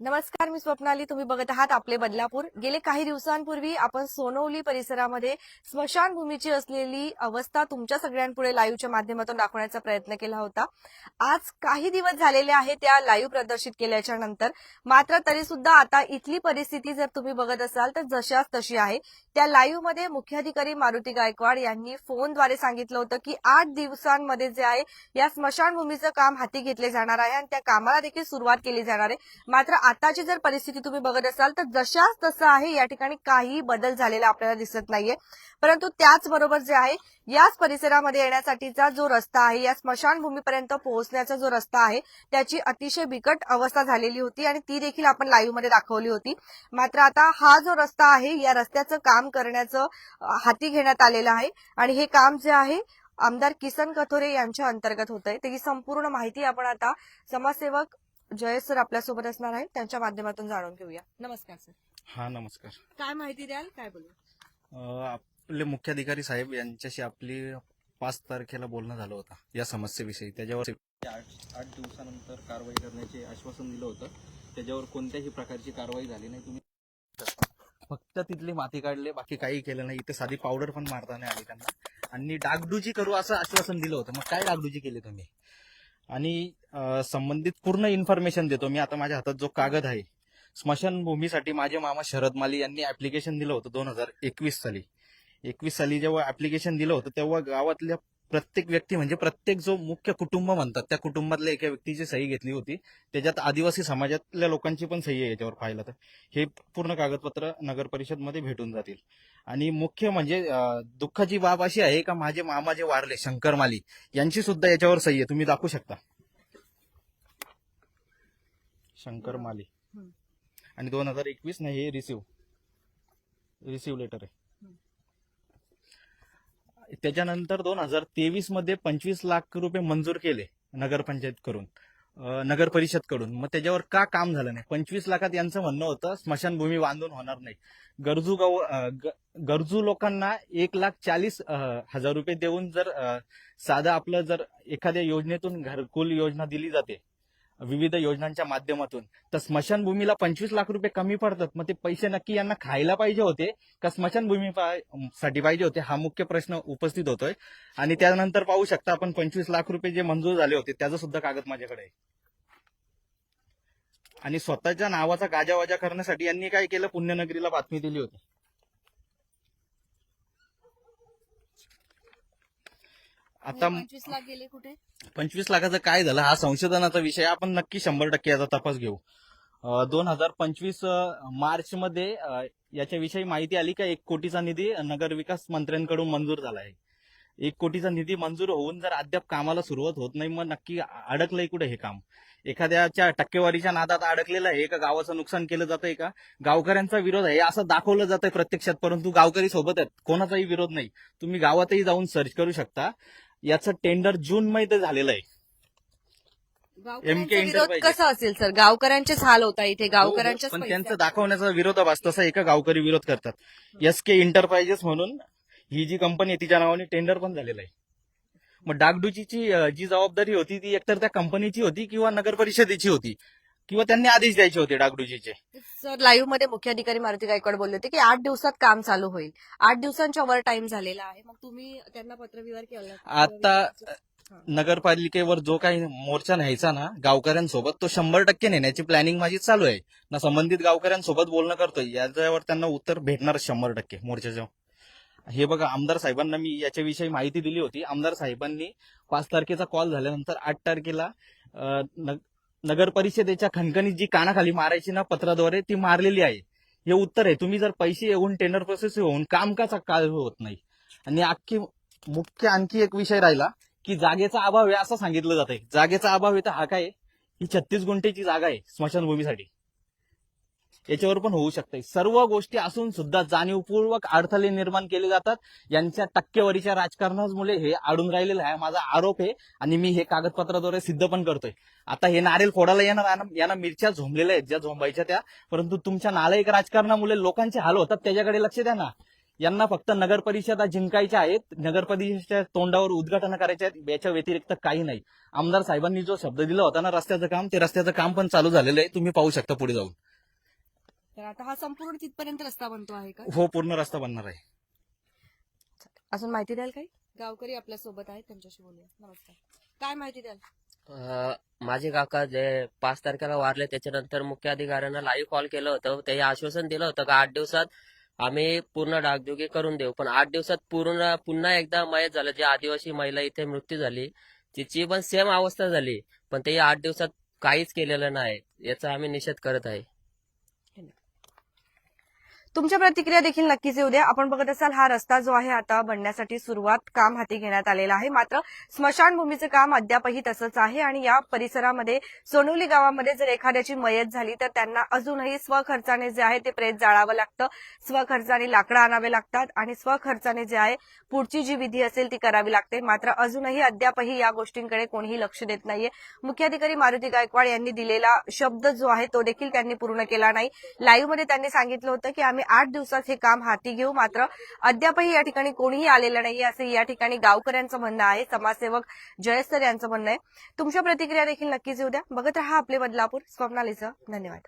नमस्कार मी स्वप्नाली. तुम्ही बघत आहात आपले बदलापूर. गेले काही दिवसांपूर्वी आपण सोनवली परिसरामध्ये स्मशानभूमीची असलेली अवस्था तुमच्या सगळ्यांपुढे लाईव्हच्या माध्यमातून दाखवण्याचा प्रयत्न केला होता. आज काही दिवस झालेले आहे त्या लाईव्ह प्रदर्शित केल्याच्यानंतर. मात्र तरी सुद्धा आता इथली परिस्थिती जर तुम्ही बघत असाल तर जशाच तशी आहे. त्या लाईव्हमध्ये मुख्याधिकारी मारुती गायकवाड यांनी फोनद्वारे सांगितलं होतं की आठ दिवसांमध्ये जे आहे या स्मशानभूमीचं काम हाती घेतले जाणार आहे आणि त्या कामाला देखील सुरुवात केली जाणार आहे. मात्र आताची जर परिस्थिती तुम्ही बघत असाल तर जशाच तसं आहे या ठिकाणी काही बदल झालेला आपल्याला दिसत नाहीये. परंतु त्याचबरोबर जे आहे याच परिसरामध्ये येण्यासाठीचा जो रस्ता आहे या स्मशानभूमीपर्यंत पोहोचण्याचा जो रस्ता आहे त्याची अतिशय बिकट अवस्था झालेली होती आणि ती देखील आपण लाईव्हमध्ये दाखवली होती. मात्र आता हा जो रस्ता आहे या रस्त्याचं काम करण्याचं हाती घेण्यात आलेलं आहे. आणि हे काम जे आहे आमदार किसन कथोरे यांच्या अंतर्गत होत आहे त्याची संपूर्ण माहिती आपण आता समाजसेवक जयेश सर आपल्यासोबत असणार आहेत. त्यांच्या माध्यमातून जाणून घेऊया. नमस्कार सर. हा नमस्कार. काय माहिती द्याल? काय बोलू? अ, आपले मुख्याधिकारी साहेब यांच्याशी आपली पाच तारखेला बोलणं झालं होतं या समस्येविषयी. त्याच्यावर आठ आठ दिवसानंतर कारवाई करण्याचे आश्वासन दिलं होतं. त्याच्यावर कोणत्याही प्रकारची कारवाई झाली नाही. तुम्ही फक्त तिथली माती काढले बाकी काही केलं नाही. इथे साधी पावडर पण मारता नाही आली त्यांना. आणि डागडुजी करू असं आश्वासन दिलं होतं. मग काय डागडुजी केली तुम्ही? आणि संबंधित पूर्ण इन्फॉर्मेशन देतो. मी आता माझ्या हातात जो कागद आहे स्मशानभूमीसाठी माझे मामा शरद माली यांनी ऍप्लिकेशन दिलं होतं दोन हजार एकवीस साली. एकवीस साली जेव्हा ऍप्लिकेशन दिलं होतं तेव्हा गावातल्या प्रत्येक व्यक्ती म्हणजे प्रत्येक जो मुख्य कुटुंब म्हणतात त्या कुटुंबातल्या एका व्यक्तीची सही घेतली होती. त्याच्यात आदिवासी समाजातल्या लोकांची पण सही आहे याच्यावर पाहिलं तर. हे पूर्ण कागदपत्र नगर परिषदमध्ये भेटून जातील. आणि मुख्य म्हणजे दुःखाची बाब अशी आहे का माझे मामा जे वारले शंकर माली यांची सुद्धा याच्यावर सही आहे. तुम्ही दाखवू शकता. शंकर माली. आणि दोन हजार एकवीस नाही हे रिसिव्ह रिसिव्ह लेटर आहे. त्याच्यानंतर दोन हजार तेवीसमध्ये पंचवीस लाख रुपये मंजूर केले नगरपंचायत करून नगर परिषदकडून. मग त्याच्यावर का काम झालं नाही? पंचवीस लाखात यांचं म्हणणं होतं स्मशानभूमी बांधून होणार नाही. गरजू गव गरजू लोकांना एक लाख चाळीस हजार रुपये देऊन जर साधं आपलं जर एखाद्या योजनेतून घरकुल योजना दिली जाते विविध योजनांच्या माध्यमातून. तर स्मशानभूमीला पंचवीस लाख रुपये कमी पडतात. मग ते पैसे नक्की यांना खायला पाहिजे होते का स्मशानभूमी साठी पाहिजे होते? हा मुख्य प्रश्न उपस्थित होतोय. आणि त्यानंतर पाहू शकता आपण पंचवीस लाख रुपये जे मंजूर झाले होते त्याचा सुद्धा कागद माझ्याकडे आहे. आणि स्वतःच्या नावाचा गाजावाजा करण्यासाठी यांनी काय केलं? पुण्यनगरीला बातमी दिली होती. आता पंचवीस लाख गेले कुठे? पंचवीस लाखाचं काय झालं? हा संशोधनाचा विषय. आपण नक्की शंभर टक्के याचा तपास घेऊ. दोन हजार पंचवीस मार्च मध्ये याच्याविषयी माहिती आली का? एक कोटीचा निधी नगर विकास मंत्र्यांकडून मंजूर झाला आहे. एक कोटीचा निधी मंजूर होऊन जर अद्याप कामाला सुरुवात होत नाही मग नक्की अडकलंय कुठे हे काम? एखाद्याच्या टक्केवारीच्या नादात अडकलेलं आहे का गावाचं नुकसान केलं जातंय का? गावकऱ्यांचा विरोध आहे असं दाखवलं जातंय प्रत्यक्षात परंतु गावकरी सोबत आहेत. कोणाचाही विरोध नाही. तुम्ही गावातही जाऊन सर्च करू शकता. याचं टेंडर जून मध्ये झालेलं आहे. गावकऱ्यांचा MK विरोध. कसा असेल सर? गावकऱ्यांचेच हाल होता इथे गावकऱ्यांच्याच हो, पण पैशात. त्यांचं दाखवण्याचा विरोधाभास तसा एका गावकरी विरोध करतात. एस के इंटरप्राइजेस म्हणून ही जी कंपनी आहे तिच्या नावाने टेंडर पण झालेलं आहे. मग डागडुजीची अं, जी जबाबदारी होती ती एकतर त्या कंपनीची होती किंवा नगर परिषदेची होती. किंवा त्यांनी आदेश द्यायचे होते डागडुजीचे. सर लाईव्हमध्ये मुख्याधिकारी मारुती गायकवाड बोलले होते की आठ दिवसात काम चालू होईल. आठ दिवसांच्या वर टाइम झालेला आहे. मग तुम्ही त्यांना पत्रव्यवहार केला आता नगरपालिकेवर जो काही मोर्चा न्यायचा ना गावकऱ्यांसोबत तो शंभर टक्के नेण्याची प्लॅनिंग माझी चालू आहे. ना संबंधित गावकऱ्यांसोबत बोलणं करतोय याच्यावर त्यांना उत्तर भेटणार शंभर टक्के मोर्चाच्या हे बघा आमदार साहेबांना मी याच्याविषयी माहिती दिली होती. आमदार साहेबांनी पाच तारखेचा कॉल झाल्यानंतर आठ तारखेला नगर परिषदेच्या खणखणीत जी कानाखाली मारायची ना पत्राद्वारे ती मारलेली आहे. हे उत्तर आहे. तुम्ही जर पैसे येऊन टेंडर प्रोसेस होऊन कामकाचा काळ होत नाही. आणि अख्खी मुख्य आणखी एक विषय राहिला की जागेचा अभाव आहे असं सांगितलं जात आहे जागेचा अभाव आहे तर हा काय ही छत्तीस गुंठेची जागा आहे स्मशानभूमीसाठी. याच्यावर पण होऊ शकते सर्व गोष्टी असून सुद्धा जाणीवपूर्वक अडथळे निर्माण केले जातात. यांच्या टक्केवारीच्या राजकारणामुळे हे अडून राहिलेलं आहे. माझा आरोप आहे आणि मी हे कागदपत्राद्वारे सिद्ध पण करतोय. आता हे नारेल फोडायला येणार यांना- यांना मिरच्या झोंबलेल्या आहेत ज्या झोंबायच्या त्या. परंतु तुमच्या नालायक राजकारणामुळे लोकांचे हाल होतात त्याच्याकडे लक्ष द्या ना. यांना फक्त नगर परिषदा जिंकायच्या आहेत. नगर परिषदेच्या तोंडावर उद्घाटन करायचे आहेत. याच्या व्यतिरिक्त काही नाही. आमदार साहेबांनी जो शब्द दिला होता ना रस्त्याचं काम ते रस्त्याचं काम पण चालू झालेलं आहे. तुम्ही पाहू शकता पुढे जाऊन. तर आता हा संपूर्ण तिथपर्यंत रस्ता बनतो आहे का? हो पूर्ण रस्ता बनणार आहे. अजून माहिती द्याल काही? गावकरी आपल्यासोबत आहेत त्यांच्याशी बोलूया. नमस्कार. काय माहिती द्याल? अ, माझे काका जे पाच तारखेला वारले त्याच्यानंतर मुख्य अधिकाऱ्यांना लाईव्ह कॉल केलं होतं. ते आश्वासन दिलं होतं का आठ दिवसात आम्ही पूर्ण डागडुगी करून देऊ. पण आठ दिवसात पूर्ण पुन्हा एकदा मयत झालं. जी आदिवासी महिला इथे मृत्यू झाली तिची पण सेम अवस्था झाली. पण ते आठ दिवसात काहीच केलेलं नाही याचा आम्ही निषेध करत आहे. तुमच्या प्रतिक्रिया देखील नक्कीच येऊ द्या. आपण बघत असाल हा रस्ता जो आहे आता बनण्यासाठी सुरुवात काम हाती घेण्यात आलेलं आहे. मात्र स्मशानभूमीचं काम अद्यापही तसंच आहे आणि या परिसरामध्ये सोनोली गावामध्ये जर एखाद्याची मयत झाली तर त्यांना अजूनही स्वखर्चाने जे आहे ते प्रेत जाळावं लागतं. स्वखर्चाने लाकडं आणावे लागतात आणि स्वखर्चाने जे आहे पुढची जी विधी असेल ती करावी लागते. मात्र अजूनही अद्यापही या गोष्टींकडे कोणीही लक्ष देत नाहीये. मुख्याधिकारी मारुती गायकवाड यांनी दिलेला शब्द जो आहे तो देखील त्यांनी पूर्ण केला नाही. लाईव्हमध्ये त्यांनी सांगितलं होतं की आम्ही आठ दिवसात हे काम हाती घेऊ. मात्र अद्यापही या ठिकाणी कोणीही आलेलं नाही असे या ठिकाणी गावकऱ्यांचं म्हणणं आहे. समाजसेवक जयस्तर यांचं म्हणणं आहे. तुमच्या प्रतिक्रिया देखील नक्कीच येऊ द्या. बघत राहा आपले बदलापूर. स्वप्नालीचं धन्यवाद.